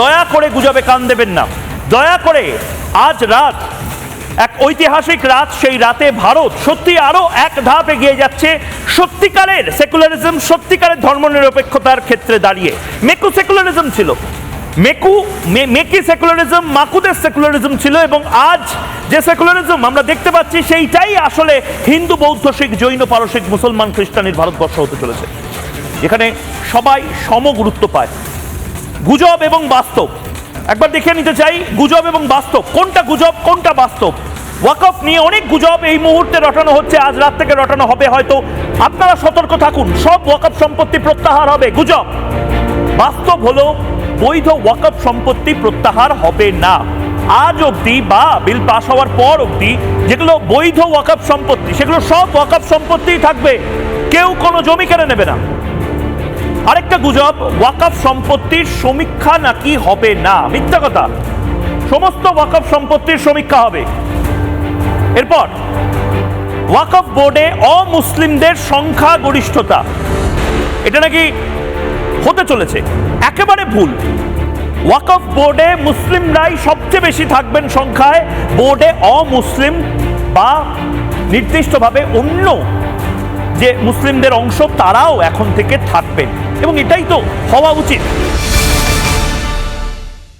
দয়া করে গুজবে কান দেবেন না। দয়া করে আজ রাত, এক ঐতিহাসিক রাত, সেই রাতে ভারত সত্যি আরও এক ধাপ এগিয়ে যাচ্ছে। সত্যিকারের সেকুলারিজম, সত্যিকারের ধর্মনিরপেক্ষতার ক্ষেত্রে দাঁড়িয়ে। মেকু সেকুলারিজম ছিল। মেকু মেকি সেকুলারিজম, মাকুদের সেকুলারিজম ছিল এবং আজ যে সেকুলারিজম আমরা দেখতে পাচ্ছি, সেইটাই আসলে হিন্দু, বৌদ্ধ, শিখ, জৈন, পারসিক, মুসলমান খ্রিস্টানের ভারতবর্ষ হতে চলেছে। এখানে সবাই সম গুরুত্ব পায়। গুজব এবং বাস্তব। একবার দেখে নিতে চাই, গুজব এবং বাস্তব। কোনটা গুজব, কোনটা বাস্তব? ওয়াকফ নিয়ে অনেক গুজব এই মুহূর্তে রটানো হচ্ছে, আজ রাত থেকে রটানো হবে, হয়তো আপনারা সতর্ক থাকুন, সব ওয়াকফ সম্পত্তি প্রত্যাহার হবে, গুজব। বাস্তব হলো, বৈধ ওয়াকফ সম্পত্তি প্রত্যাহার হবে না। আজ অবধি বা বিল পাস হওয়ার পর অবধি যেগুলো বৈধ ওয়াকফ সম্পত্তি, সেগুলো সব ওয়াকফ সম্পত্তিই থাকবে। কেউ কোনো জমি কেড়ে নেবে না। আরেকটা গুজব, ওয়াকফ সম্পত্তির সমীক্ষা নাকি হবে না? মিথ্যা কথা। সমস্ত ওয়াকফ সম্পত্তির সমীক্ষা হবে। এরপর, ওয়াকফ বোর্ডে অমুসলিমদের সংখ্যা গরিষ্ঠতা এটা নাকি হতে চলেছে? একেবারে ভুল। ওয়াকফ বোর্ডে মুসলিমরাই সবচেয়ে বেশি থাকবেন সংখ্যায়। বোর্ডে অমুসলিম বা নির্দিষ্টভাবে অন্য যে মুসলিমদের অংশ তারাও এখন থেকে থাকবেন। এবং এটাই তো হওয়া উচিত।